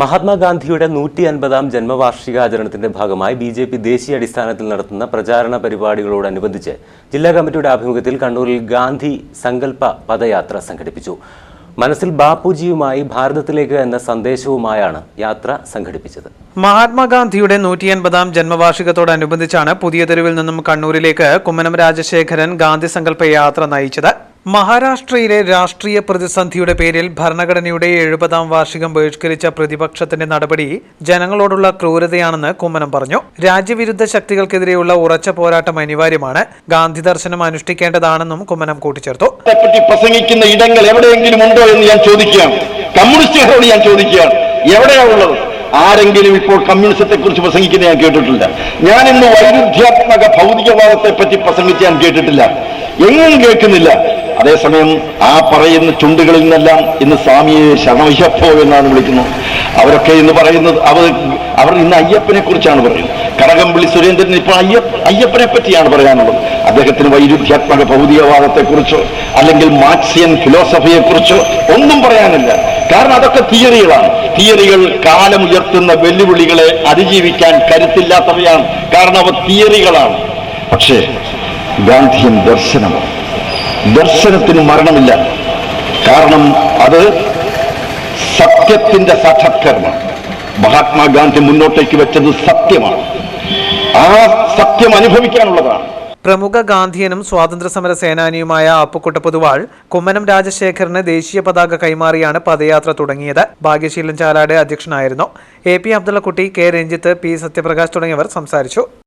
മഹാത്മാഗാന്ധിയുടെ നൂറ്റി അൻപതാം ജന്മവാർഷികാചരണത്തിന്റെ ഭാഗമായി ബി ജെ പി ദേശീയ അടിസ്ഥാനത്തിൽ നടത്തുന്ന പ്രചാരണ പരിപാടികളോടനുബന്ധിച്ച് ജില്ലാ കമ്മിറ്റിയുടെ ആഭിമുഖ്യത്തിൽ കണ്ണൂരിൽ ഗാന്ധി സങ്കല്പ പദയാത്ര സംഘടിപ്പിച്ചു. മനസ്സിൽ ബാപ്പുജിയുമായി ഭാരതത്തിലേക്ക് എന്ന സന്ദേശവുമായാണ് യാത്ര സംഘടിപ്പിച്ചത്. മഹാത്മാഗാന്ധിയുടെ നൂറ്റി അൻപതാം ജന്മവാർഷികത്തോടനുബന്ധിച്ചാണ് പുതിയ തെരുവിൽ നിന്നും കണ്ണൂരിലേക്ക് കുമ്മനം രാജശേഖരൻ ഗാന്ധി സങ്കല്പ യാത്ര നയിച്ചത്. മഹാരാഷ്ട്രയിലെ രാഷ്ട്രീയ പ്രതിസന്ധിയുടെ പേരിൽ ഭരണഘടനയുടെ എഴുപതാം വാർഷികം ബഹിഷ്കരിച്ച പ്രതിപക്ഷത്തിന്റെ നടപടി ജനങ്ങളോടുള്ള ക്രൂരതയാണെന്ന് കുമ്മനം പറഞ്ഞു. രാജ്യവിരുദ്ധ ശക്തികൾക്കെതിരെയുള്ള ഉറച്ച പോരാട്ടം അനിവാര്യമാണ്. ഗാന്ധി ദർശനം അനുഷ്ഠിക്കേണ്ടതാണെന്നും കുമ്മനം കൂട്ടിച്ചേർത്തു. പ്രസംഗിക്കുന്ന ഇടങ്ങൾ എവിടെയെങ്കിലും ഉണ്ടോ എന്ന് ഞാൻ ചോദിക്കുകയാണ് കമ്മ്യൂണിസ്റ്റുകളോട് ഞാൻ ചോദിക്കുകയാണ് എവിടെയാ ഉള്ളത്? ആരെങ്കിലും ഇപ്പോൾ കമ്മ്യൂണിസത്തെ കുറിച്ച് പ്രസംഗിക്കുന്ന ഞാൻ കേട്ടിട്ടില്ല. ഞാൻ ഇന്ന് വൈരുദ്ധ്യാത്മക ഭൗതികവാദത്തെ പറ്റി പ്രസംഗിച്ച് ഞാൻ കേട്ടിട്ടില്ല. എങ്ങും കേൾക്കുന്നില്ല. അതേസമയം ആ പറയുന്ന ചുണ്ടുകളിൽ നിന്നെല്ലാം ഇന്ന് സ്വാമിയെ ശരണവിശപ്പോ എന്നാണ് വിളിക്കുന്നത്. അവരൊക്കെ ഇന്ന് പറയുന്നത് അവർ അവർ ഇന്ന് അയ്യപ്പനെ കുറിച്ചാണ് പറയുന്നത്. കടകംപള്ളി സുരേന്ദ്രൻ ഇപ്പോൾ അയ്യപ്പ അയ്യപ്പനെ പറ്റിയാണ് പറയാനുള്ളത്. അദ്ദേഹത്തിന് വൈരുദ്ധ്യാത്മക ഭൗതികവാദത്തെക്കുറിച്ചോ അല്ലെങ്കിൽ മാർക്സിയൻ ഫിലോസഫിയെക്കുറിച്ചോ ഒന്നും പറയാനില്ല. കാരണം അതൊക്കെ തിയറികളാണ്. തിയറികൾ കാലമുയർത്തുന്ന വെല്ലുവിളികളെ അതിജീവിക്കാൻ കരുത്തില്ലാത്തവയാണ്. കാരണം അവ തിയറികളാണ്. പക്ഷേ ഗാന്ധിയൻ ദർശനമാണ് ദർശനത്തിന് മരണമില്ല. കാരണം അത് സത്യത്തിന്റെ സാക്ഷാത്കാരമാണ്. മഹാത്മാഗാന്ധി മുന്നോട്ടേക്ക് വെച്ചത് സത്യമാണ്. ആ സത്യം അനുഭവിക്കാനുള്ളതാണ്. പ്രമുഖ ഗാന്ധിയനും സ്വാതന്ത്ര്യ സമര സേനാനിയുമായ അപ്പുക്കുട്ട പൊതുവാൾ കുമ്മനം രാജശേഖരന് ദേശീയ പതാക കൈമാറിയാണ് പദയാത്ര തുടങ്ങിയത്. ഭാഗ്യശീലൻ ചാലാട് അധ്യക്ഷനായിരുന്നു. A P Abdullakutty K Ranjith P Sathyaprakash തുടങ്ങിയവർ സംസാരിച്ചു.